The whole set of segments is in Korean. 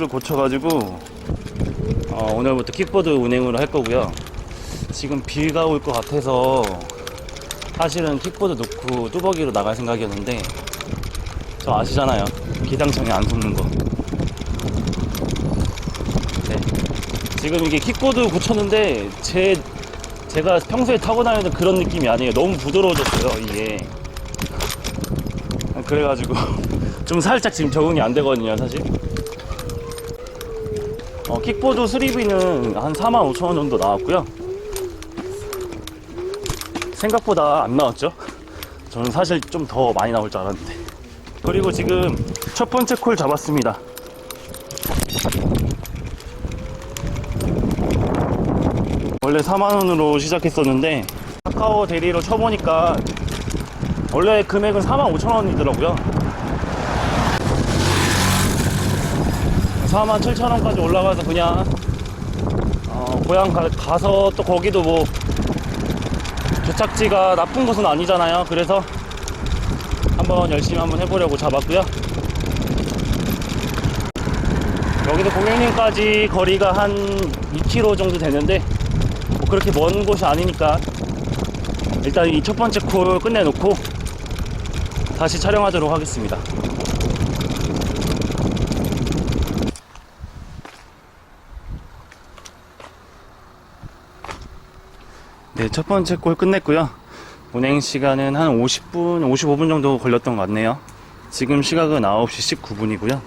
킥보드를 고쳐가지고 어, 오늘부터 킥보드 운행을 할 거고요. 지금 비가 올 것 같아서 사실은 킥보드 놓고 뚜벅이로 나갈 생각이었는데 저 아시잖아요. 기상청에 안 솟는 거. 네. 지금 이게 킥보드 고쳤는데 제 제가 평소에 타고 다니는 그런 느낌이 아니에요. 너무 부드러워졌어요, 이게. 그래가지고 좀 살짝 지금 적응이 안 되거든요, 사실. 어, 킥보드 수리비는 한 4만 5천 원 정도 나왔고요. 생각보다 안 나왔죠? 저는 사실 좀 더 많이 나올 줄 알았는데. 그리고 지금 첫 번째 콜 잡았습니다. 원래 4만원으로 시작했었는데 카카오 대리로 쳐보니까 원래 금액은 4만 5천원이더라고요 4만 7천 원까지 올라가서 그냥 어, 고향 가, 가서 또 거기도 뭐 도착지가 나쁜 곳은 아니잖아요 그래서 한번 열심히 한번 해보려고 잡았고요 여기서 고객님까지 거리가 한 2km 정도 되는데 뭐 그렇게 먼 곳이 아니니까 일단 이 첫 번째 콜 끝내놓고 다시 촬영하도록 하겠습니다. 네, 첫 번째 콜 끝냈고요. 운행 시간은 한 50분, 55분 정도 걸렸던 것 같네요. 지금 시각은 9시 19분이고요.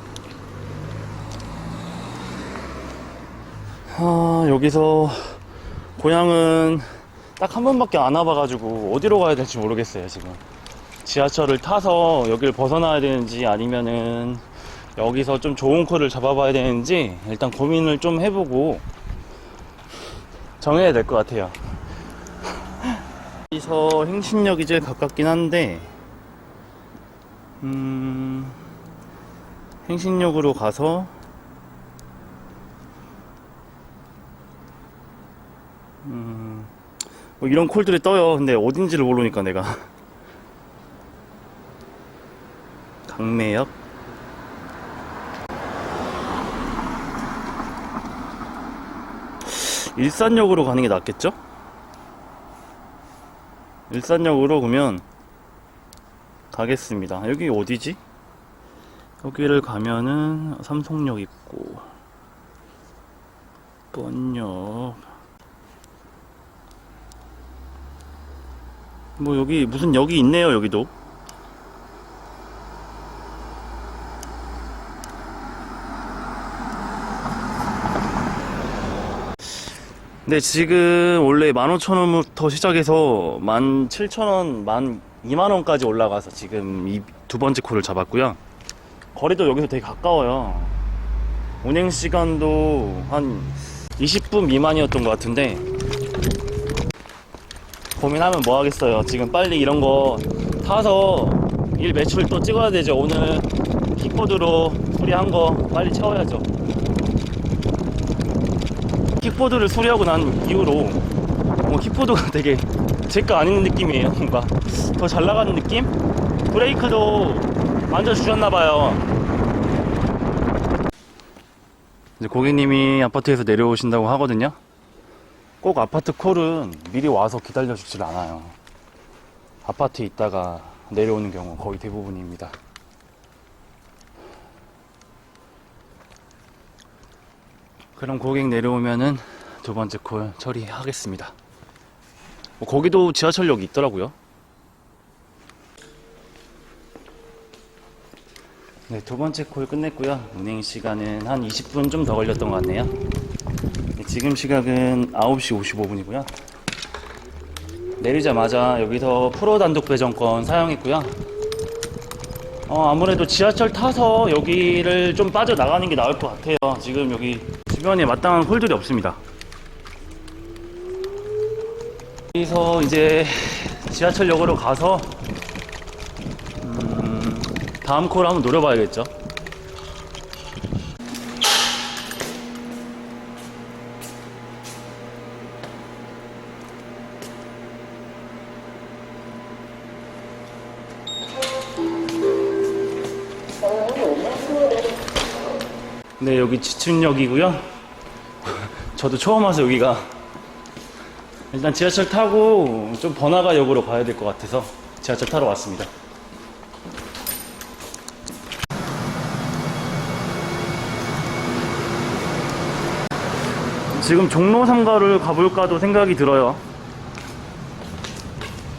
아, 여기서 고향은 딱 한 번밖에 안 와봐가지고 어디로 가야 될지 모르겠어요 지금 지하철을 타서 여기를 벗어나야 되는지 아니면은 여기서 좀 좋은 콜을 잡아봐야 되는지 일단 고민을 좀 해보고 정해야 될 것 같아요 여기서 행신역이 제일 가깝긴 한데 음 행신역으로 가서 음, 뭐 이런 콜들이 떠요. 근데 어딘지를 모르니까 내가. 강매역. 일산역으로 가는 게 낫겠죠? 일산역으로 그러면 가겠습니다. 여기 어디지? 여기를 가면은 삼성역 있고 번역 뭐 여기 무슨 역이 있네요 여기도 네 지금 원래 15,000원부터 시작해서 17,000원, 12만원까지 올라가서 지금 이 두 번째 콜을 잡았고요 거리도 여기서 되게 가까워요 운행 시간도 한 20분 미만이었던 것 같은데 고민하면 뭐 하겠어요. 지금 빨리 이런 거 타서 일 매출 또 찍어야 되죠. 오늘 킥보드로 수리한 거 빨리 채워야죠. 킥보드를 수리하고 난 이후로 뭐 킥보드가 되게 제거 아닌 느낌이에요. 뭔가 더 잘 나가는 느낌? 브레이크도 만져 주셨나봐요. 이제 고객님이 아파트에서 내려오신다고 하거든요. 꼭 아파트 콜은 미리 와서 기다려 주질 않아요. 아파트에 있다가 내려오는 경우 거의 대부분입니다. 그럼 고객 내려오면은 두 번째 콜 처리하겠습니다. 뭐 거기도 지하철역이 있더라고요. 네, 두 번째 콜 끝냈고요. 운행 시간은 한 20분 좀 더 걸렸던 것 같네요. 네, 지금 시각은 9시 55분이고요. 내리자마자 여기서 프로 단독 배정권 사용했고요. 어, 아무래도 지하철 타서 여기를 좀 빠져나가는 게 나을 것 같아요. 지금 여기 주변에 마땅한 홀들이 없습니다. 여기서 이제 지하철역으로 가서 음, 다음 콜 한번 노려봐야겠죠. 네, 여기 지층역이고요. 저도 처음 와서 여기가 일단 지하철 타고 좀 번화가역으로 가야 될 것 같아서 지하철 타러 왔습니다. 지금 종로 3가를 가볼까도 생각이 들어요.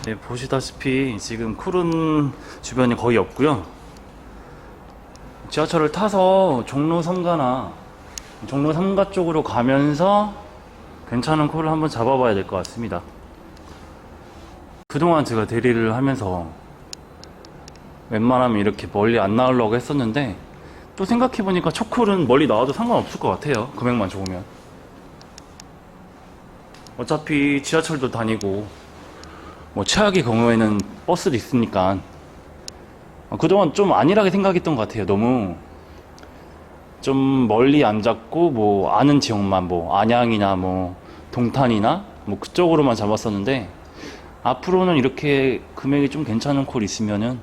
네, 보시다시피 지금 쿨은 주변에 거의 없고요. 지하철을 타서 종로 3가나 종로 3가 쪽으로 가면서 괜찮은 콜을 한번 잡아봐야 될 것 같습니다. 그동안 제가 대리를 하면서 웬만하면 이렇게 멀리 안 나오려고 했었는데 또 생각해보니까 첫 콜은 멀리 나와도 상관없을 것 같아요. 금액만 좋으면. 어차피 지하철도 다니고 뭐 최악의 경우에는 버스도 있으니까 어, 그동안 좀 안일하게 생각했던 것 같아요. 너무 좀 멀리 안 잡고 뭐 아는 지역만 뭐 안양이나 뭐 동탄이나 뭐 그쪽으로만 잡았었는데 앞으로는 이렇게 금액이 좀 괜찮은 콜 있으면은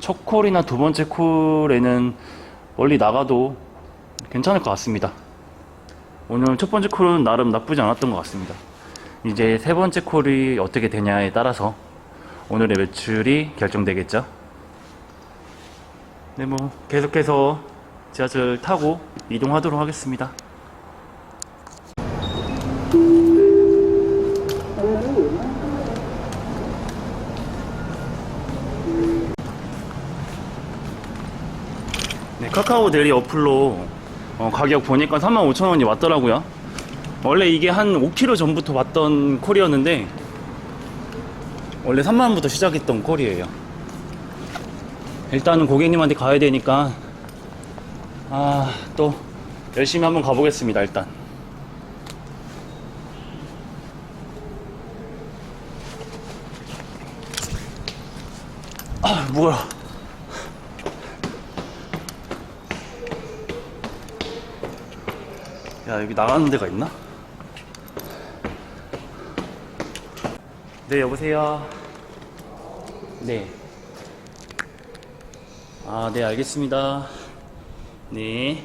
첫 콜이나 두 번째 콜에는 멀리 나가도 괜찮을 것 같습니다. 오늘 첫 번째 콜은 나름 나쁘지 않았던 것 같습니다. 이제 세 번째 콜이 어떻게 되냐에 따라서 오늘의 매출이 결정되겠죠. 네, 뭐 계속해서 지하철 타고 이동하도록 하겠습니다. 네, 카카오 데리 어플로 어, 가격 보니까 35,000원이 왔더라고요. 원래 이게 한 5km 전부터 왔던 콜이었는데 원래 3만원부터 시작했던 콜이에요. 일단은 고객님한테 가야 되니까 아 또 열심히 한번 가보겠습니다 일단 아 뭐야 야 여기 나가는 데가 있나? 네 여보세요 네 아, 네, 알겠습니다. 네.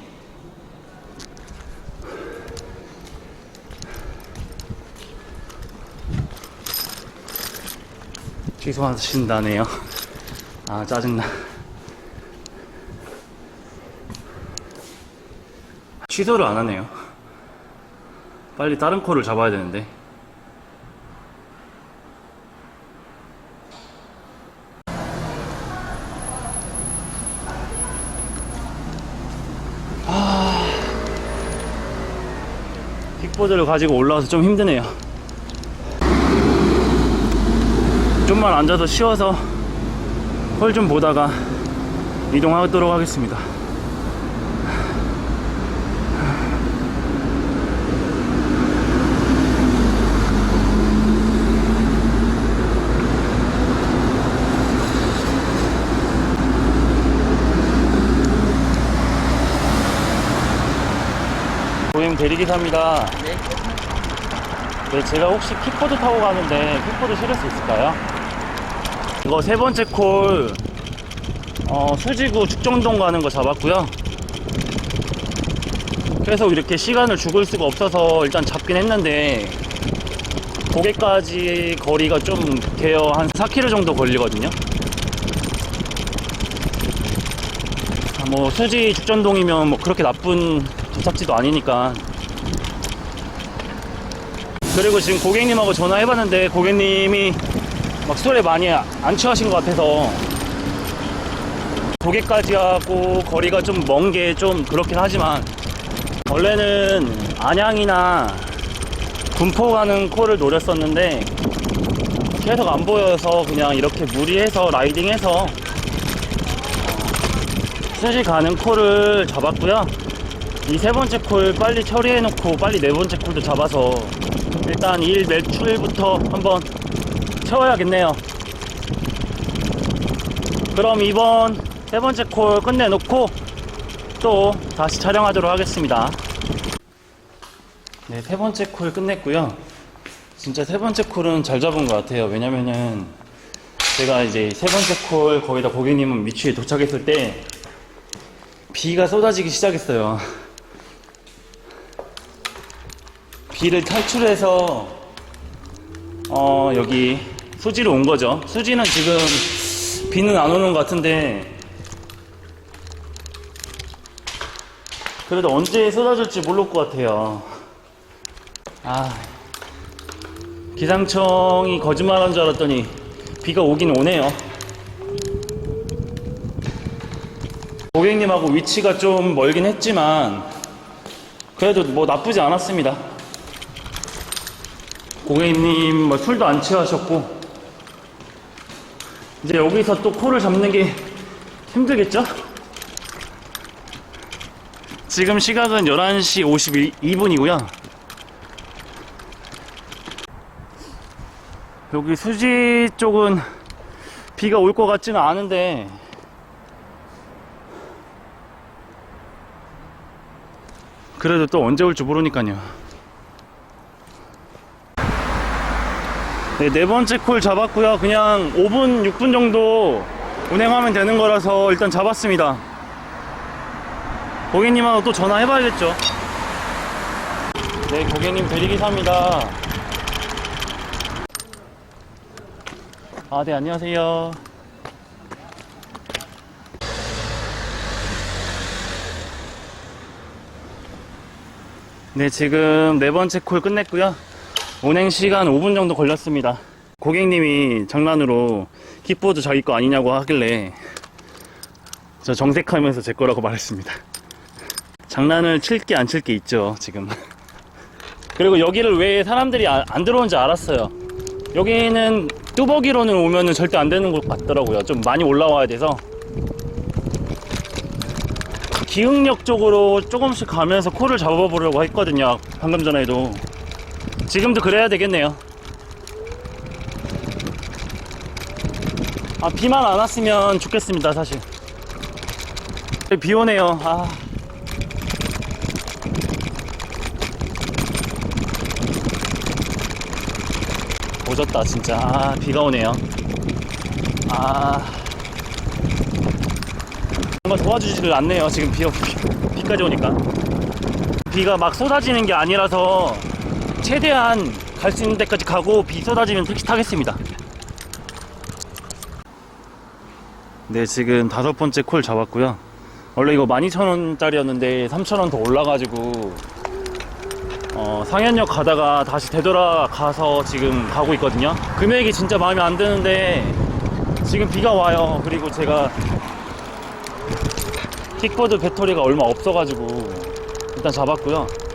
취소하신다네요. 아, 짜증나. 취소를 안 하네요. 빨리 다른 콜을 잡아야 되는데. 킥보드를 가지고 올라와서 좀 힘드네요. 좀만 앉아서 쉬어서 홀 좀 보다가 이동하도록 하겠습니다. 대리기사입니다. 네, 제가 혹시 킥보드 타고 가는데 킥보드 실을 수 있을까요? 이거 세 번째 콜 어, 수지구 죽정동 가는 거 잡았고요. 계속 이렇게 시간을 죽을 수가 없어서 일단 잡긴 했는데 고개까지 거리가 좀 돼요. 한 4km 정도 걸리거든요. 아, 뭐 수지 죽전동이면 뭐 그렇게 나쁜 도착지도 아니니까. 그리고 지금 고객님하고 전화해봤는데 고객님이 막 술에 많이 안 취하신 것 같아서 고객까지 하고 거리가 좀 먼 게 좀 그렇긴 하지만 원래는 안양이나 군포 가는 콜을 노렸었는데 계속 안 보여서 그냥 이렇게 무리해서 라이딩해서 수시 가는 콜을 잡았고요 이 세 번째 콜 빨리 처리해놓고 빨리 네 번째 콜도 잡아서 일단 일 매출부터 한번 채워야겠네요. 그럼 이번 세 번째 콜 끝내놓고 또 다시 촬영하도록 하겠습니다. 네, 세 번째 콜 끝냈고요. 진짜 세 번째 콜은 잘 잡은 것 같아요. 왜냐면은 제가 이제 세 번째 콜 거의 다 고객님은 위치에 도착했을 때 비가 쏟아지기 시작했어요. 비를 탈출해서 어 여기 수지로 온 거죠. 수지는 지금 비는 안 오는 것 같은데 그래도 언제 쏟아질지 모를 것 같아요. 아 기상청이 거짓말한 줄 알았더니 비가 오긴 오네요. 고객님하고 위치가 좀 멀긴 했지만 그래도 뭐 나쁘지 않았습니다. 고객님 뭐 술도 안 취하셨고 이제 여기서 또 코를 잡는 게 힘들겠죠? 지금 시각은 11시 52분이고요. 여기 수지 쪽은 비가 올 것 같지는 않은데 그래도 또 언제 올지 모르니까요. 네, 네 번째 콜 잡았고요. 그냥 5분, 6분 정도 운행하면 되는 거라서 일단 잡았습니다. 고객님하고 또 전화해봐야겠죠. 네, 고객님 대리기사입니다. 아, 네, 안녕하세요. 네, 지금 네 번째 콜 끝냈고요. 운행 시간 5분 정도 걸렸습니다. 고객님이 장난으로 킥보드 자기 거 아니냐고 하길래 저 정색하면서 제 거라고 말했습니다. 장난을 칠게 안 칠 게 있죠, 지금. 그리고 여기를 왜 사람들이 안, 안 들어오는지 알았어요. 여기는 뚜벅이로는 오면은 절대 안 되는 것 같더라고요. 좀 많이 올라와야 돼서. 기흥역 쪽으로 조금씩 가면서 코를 잡아보려고 했거든요. 방금 전에도. 지금도 그래야 되겠네요. 아, 비만 안 왔으면 좋겠습니다, 사실. 비 오네요. 아. 오졌다, 진짜. 아, 비가 오네요. 아. 뭔가 도와주지를 않네요. 지금 비, 비, 비까지 오니까. 비가 막 쏟아지는 게 아니라서 최대한 갈 수 있는 데까지 가고 비 쏟아지면 택시 타겠습니다. 네, 지금 다섯 번째 콜 잡았고요. 원래 이거 12,000원짜리였는데 3,000원 더 올라가지고 어, 상현역 가다가 다시 되돌아가서 지금 가고 있거든요. 금액이 진짜 마음에 안 드는데 지금 비가 와요. 그리고 제가 킥보드 배터리가 얼마 없어가지고 일단 잡았고요.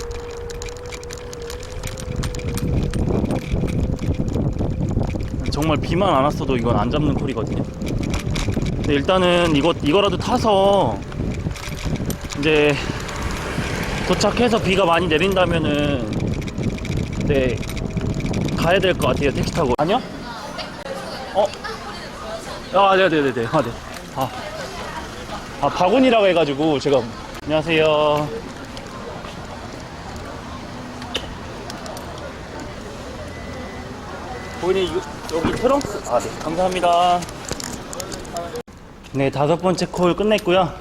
정말 비만 안 왔어도 이건 안 잡는 콜이거든요. 근데 일단은 이거 이거라도 타서 이제 도착해서 비가 많이 내린다면은 네 가야 될 것 같아요 택시 타고 아니요? 어? 아 네네네네 아 네. 아, 아 바구니라고 해가지고 제가 안녕하세요 고객님 유- 여기 트렁크. 아네. 감사합니다. 네 다섯 번째 콜 끝냈고요.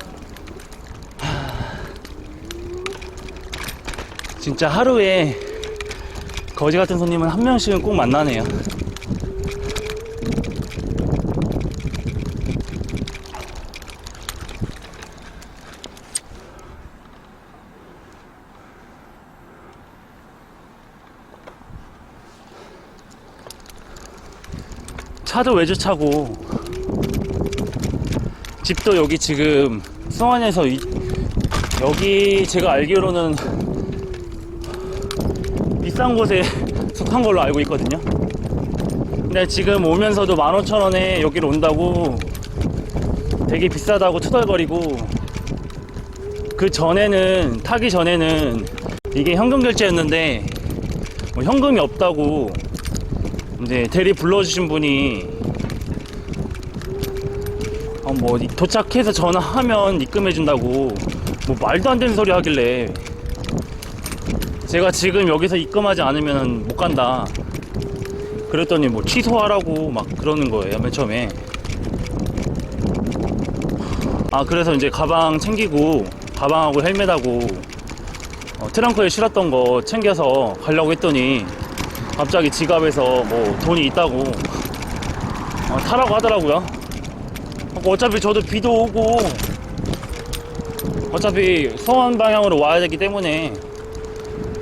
진짜 하루에 거지 같은 손님은 한 명씩은 꼭 만나네요. 차도 외제차고 집도 여기 지금 수원에서 이- 여기 제가 알기로는 비싼 곳에 속한 걸로 알고 있거든요. 근데 지금 오면서도 15,000원에 여기로 온다고 되게 비싸다고 투덜거리고 그 전에는 타기 전에는 이게 현금 결제였는데 뭐 현금이 없다고 이제 대리 불러주신 분이 어, 뭐 도착해서 전화하면 입금해 준다고 뭐 말도 안 되는 소리 하길래 제가 지금 여기서 입금하지 않으면 못 간다. 그랬더니 뭐 취소하라고 막 그러는 거예요, 맨 처음에. 아 그래서 이제 가방 챙기고 가방하고 헬멧하고 어, 트렁크에 실었던 거 챙겨서 가려고 했더니 갑자기 지갑에서 뭐 돈이 있다고 어, 타라고 하더라고요. 어, 어차피 저도 비도 오고 어차피 서원 방향으로 와야 되기 때문에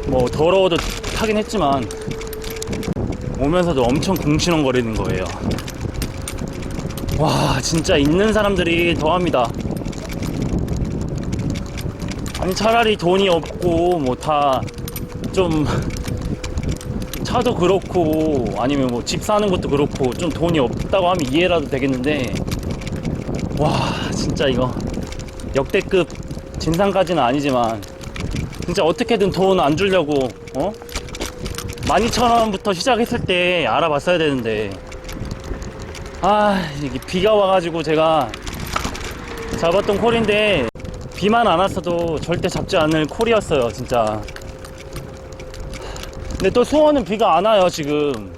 뭐 더러워도 타긴 했지만 오면서도 엄청 궁시렁거리는 거예요. 와 진짜 있는 사람들이 더합니다. 아니 차라리 돈이 없고 뭐 다 좀 차도 그렇고 아니면 뭐 집 사는 것도 그렇고 좀 돈이 없다고 하면 이해라도 되겠는데 와 진짜 이거 역대급 진상까지는 아니지만 진짜 어떻게든 돈 안 주려고 어? 12,000원부터 시작했을 때 알아봤어야 되는데 아 이게 비가 와가지고 제가 잡았던 콜인데 비만 안 왔어도 절대 잡지 않을 콜이었어요 진짜 근데 또 수원은 비가 안 와요 지금.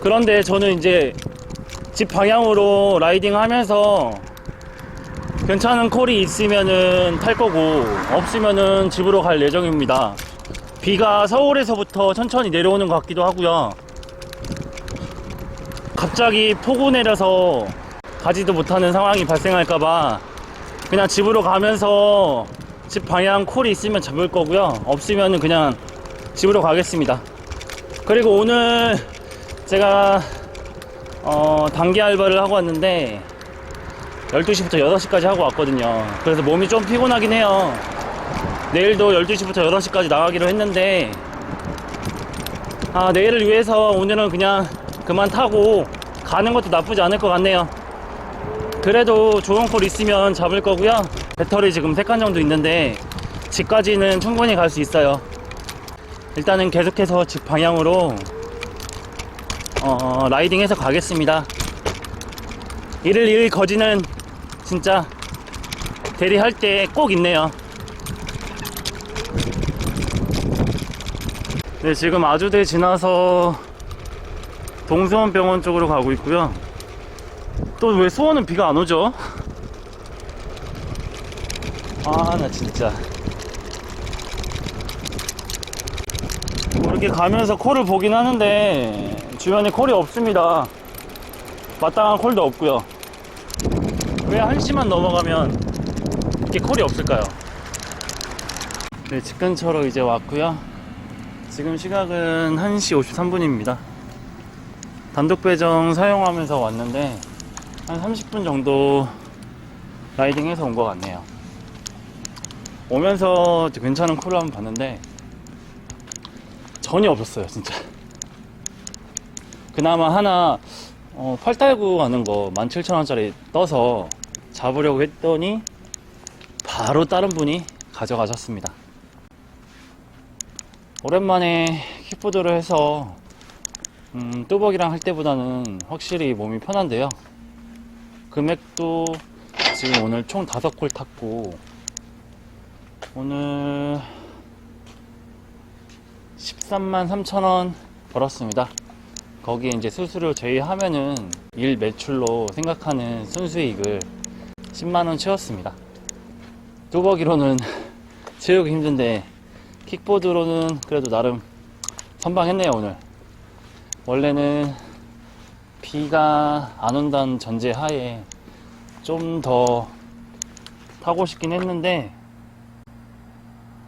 그런데 저는 이제 집 방향으로 라이딩 하면서 괜찮은 콜이 있으면은 탈 거고 없으면은 집으로 갈 예정입니다. 비가 서울에서부터 천천히 내려오는 것 같기도 하고요. 갑자기 폭우 내려서 가지도 못하는 상황이 발생할까봐 그냥 집으로 가면서 집 방향 콜이 있으면 잡을 거고요. 없으면 그냥 집으로 가겠습니다. 그리고 오늘 제가 어, 단기 알바를 하고 왔는데 12시부터 6시까지 하고 왔거든요. 그래서 몸이 좀 피곤하긴 해요. 내일도 12시부터 6시까지 나가기로 했는데 아, 내일을 위해서 오늘은 그냥 그만 타고 가는 것도 나쁘지 않을 것 같네요. 그래도 좋은 콜 있으면 잡을 거고요. 배터리 지금 3칸 정도 있는데 집까지는 충분히 갈 수 있어요. 일단은 계속해서 집 방향으로 어, 라이딩해서 가겠습니다. 일을 일 거지는 진짜 대리할 때 꼭 있네요. 네, 지금 아주대 지나서 동수원 병원 쪽으로 가고 있고요. 또 왜 수원은 비가 안 오죠? 아, 나 진짜. 이렇게 가면서 콜을 보긴 하는데, 주변에 콜이 없습니다. 마땅한 콜도 없고요. 왜 1시만 넘어가면 이렇게 콜이 없을까요? 네, 집 근처로 이제 왔고요. 지금 시각은 1시 53분입니다. 단독 배정 사용하면서 왔는데, 한 30분 정도 라이딩해서 온 것 같네요. 오면서 괜찮은 콜을 한번 봤는데 전혀 없었어요, 진짜. 그나마 하나 어, 팔달구 하는 거 17,000원짜리 떠서 잡으려고 했더니 바로 다른 분이 가져가셨습니다. 오랜만에 킥보드를 해서 음, 뚜벅이랑 할 때보다는 확실히 몸이 편한데요. 금액도 지금 오늘 총 다섯 콜 탔고 오늘 13만 3천 원 벌었습니다. 거기에 이제 수수료 제외하면은 일 매출로 생각하는 순수익을 10만 원 채웠습니다. 뚜벅이로는 채우기 힘든데 킥보드로는 그래도 나름 선방했네요 오늘. 원래는 비가 안 온다는 전제 하에 좀 더 타고 싶긴 했는데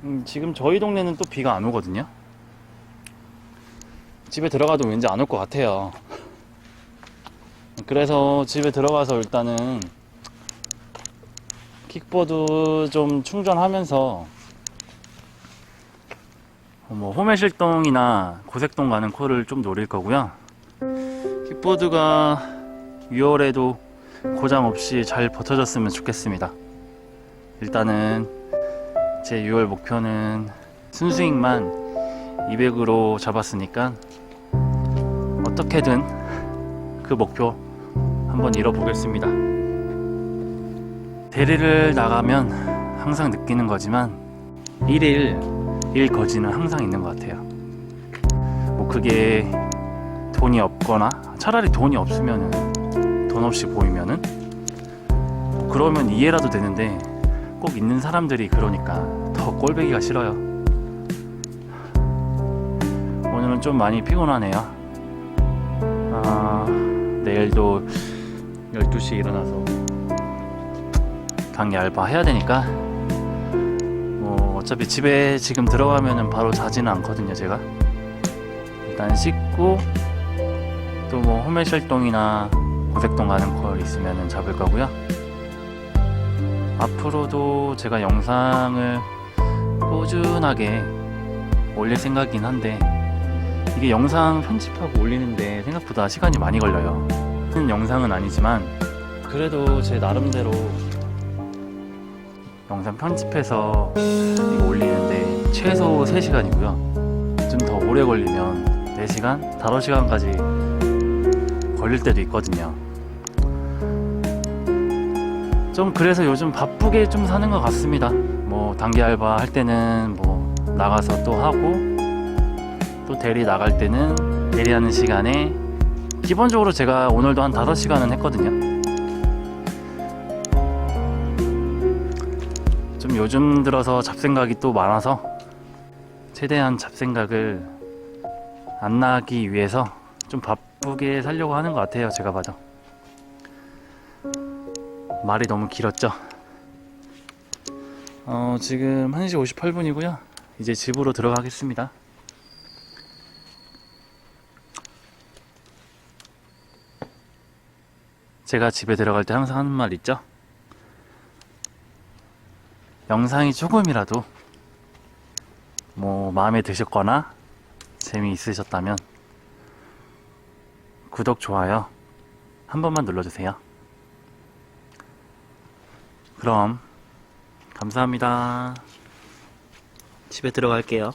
음, 지금 저희 동네는 또 비가 안 오거든요. 집에 들어가도 왠지 안 올 것 같아요. 그래서 집에 들어가서 일단은 킥보드 좀 충전하면서 뭐 호매실동이나 고색동 가는 코를 좀 노릴 거고요. 킥보드가 6월에도 고장 없이 잘 버텨졌으면 좋겠습니다. 일단은 제 6월 목표는 순수익만 200으로 잡았으니까 어떻게든 그 목표 한번 이뤄보겠습니다. 대리를 나가면 항상 느끼는 거지만 1일 1 거지는 항상 있는 것 같아요. 뭐 그게 돈이 없거나 차라리 돈이 없으면은 돈 없이 보이면은 그러면 이해라도 되는데 꼭 있는 사람들이 그러니까 더 꼴배기가 싫어요. 오늘은 좀 많이 피곤하네요. 아, 내일도 12시에 일어나서 강의 알바 해야 되니까. 뭐 어차피 집에 지금 들어가면은 바로 자지는 않거든요 제가. 일단 씻고 또 뭐 호매실동이나 고색동 가는 걸 있으면은 잡을 거고요. 앞으로도 제가 영상을 꾸준하게 올릴 생각이긴 한데 이게 영상 편집하고 올리는데 생각보다 시간이 많이 걸려요 큰 영상은 아니지만 그래도 제 나름대로 영상 편집해서 이거 올리는데 최소 3시간이고요. 좀 더 오래 걸리면 4시간, 5시간까지 걸릴 때도 있거든요. 좀 그래서 요즘 바쁘게 좀 사는 것 같습니다. 뭐 단기 알바 할 때는 뭐 나가서 또 하고 또 대리 나갈 때는 대리하는 시간에 기본적으로 제가 오늘도 한 5시간은 했거든요. 좀 요즘 들어서 잡생각이 또 많아서 최대한 잡생각을 안 나기 위해서 좀 바쁘게 살려고 하는 것 같아요. 제가 봐도 말이 너무 길었죠. 어, 지금 1시 58분이고요. 이제 집으로 들어가겠습니다. 제가 집에 들어갈 때 항상 하는 말 있죠? 영상이 조금이라도 뭐 마음에 드셨거나 재미있으셨다면 구독, 좋아요 한 번만 눌러주세요. 그럼 감사합니다. 집에 들어갈게요.